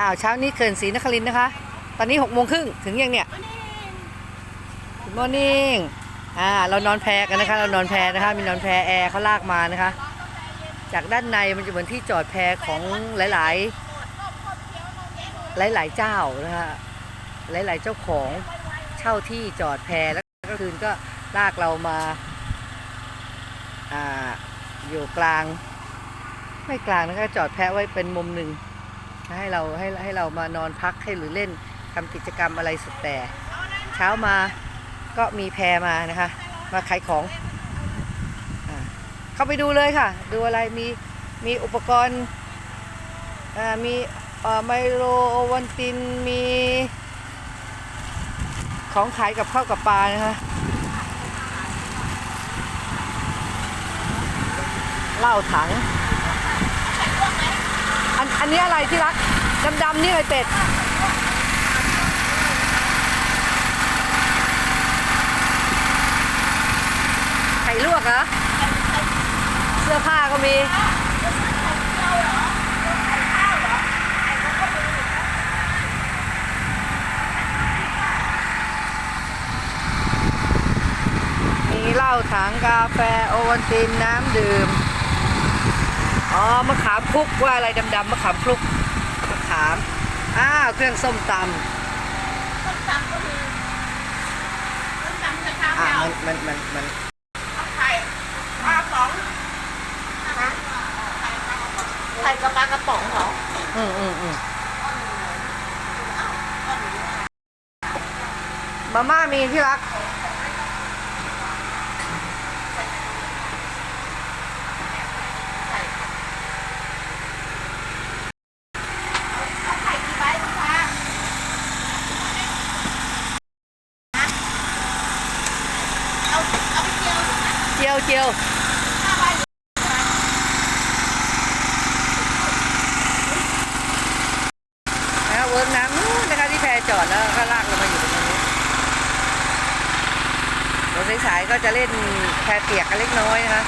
อ้าวเช้านี้เขื่อนศรีนครินทร์นะคะ ตอนนี้หกโมงครึ่งถึงยังเนี่ย Good morning อ่าเรานอนแพกันนะคะ เรานอนแพนะคะ มีนอนแพแอร์เขาลากมานะคะ จากด้านในมันจะเหมือนที่จอดแพของหลาย ๆ หลาย ๆ เจ้านะคะหลาย ๆ เจ้าของเช่าที่จอดแพแล้วก็คืนก็ลากเรามาอ่าอยู่กลาง ไม่กลางนะคะจอดแพะไว้เป็นมุมหนึ่ง ให้เราให้ให้เรามานอนพักให้หรือเล่นทำกิจกรรมอะไรสุดแต่ เช้ามาก็มีแพรมานะคะ มาขายของอเข้าไปดูเลยค่ะ ดูอะไรมีมีอุปกรณ์มีไมโลโอวันตินมีของขายกับข้าวกับปลานะคะเหล้าถัง อันอันนี้อะไรที่รักดำๆนี่อะไรเป็ดไข่ลวกเหรอเสื้อผ้าก็มีมีเหล้าถังกาแฟโอวัลตินน้ำดื่ม อ๋อมะขามคลุกว่าอะไรดำๆมะขามคลุกมะขามอ้าวเครื่องส้มตส้มตำก็มีส้มตำจะทำำอ่าแล้วมันมันมันมันไข่ปลาป๋องนะไข่กับปลากระป๋องเหรออืมอืมอืมมาม่ามีที่รัก เอาไข่กี่ใบคุณป้าเอาเอาไปเจียวถูกไหม เจี ยวเจียวห้าใบนะเวิร์กน้ำนู้นนะคะที่แพจอดแล้วก็ลากลงมาอยู่ตรงนี้รถสายๆก็จะเล่นแพเปียกกันเล็กน้อยนะคะ